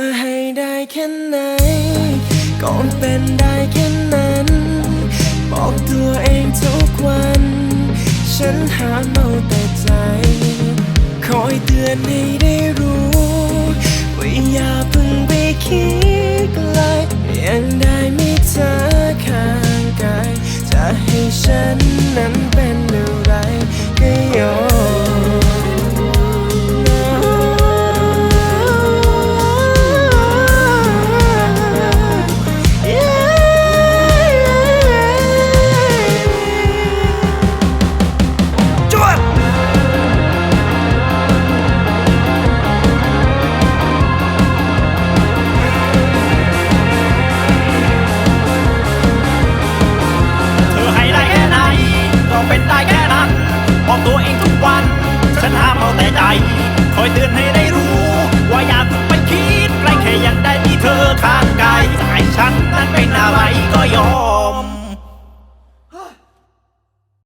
อให้ได้แค่ไหนก่อนเป็นได้แค่นั้น บอกตัวเองทุกวัน ฉันหาเมาแต่ใจ คอยเตือนให้ได้รู้ว่าอย่าเพิ่งไปคิดไกลยังได้มีเธอข้างกายจะให้ฉันนั้น บอกตัวเองทุกวัน ฉันห้ามเอาแต่ใจ คอยเตือนให้ได้รู้ ว่าอย่าเพิ่งไปคิดใกล้แค่ยังได้มีเธอข้างกายให้ฉันนั้นเป็นอะไร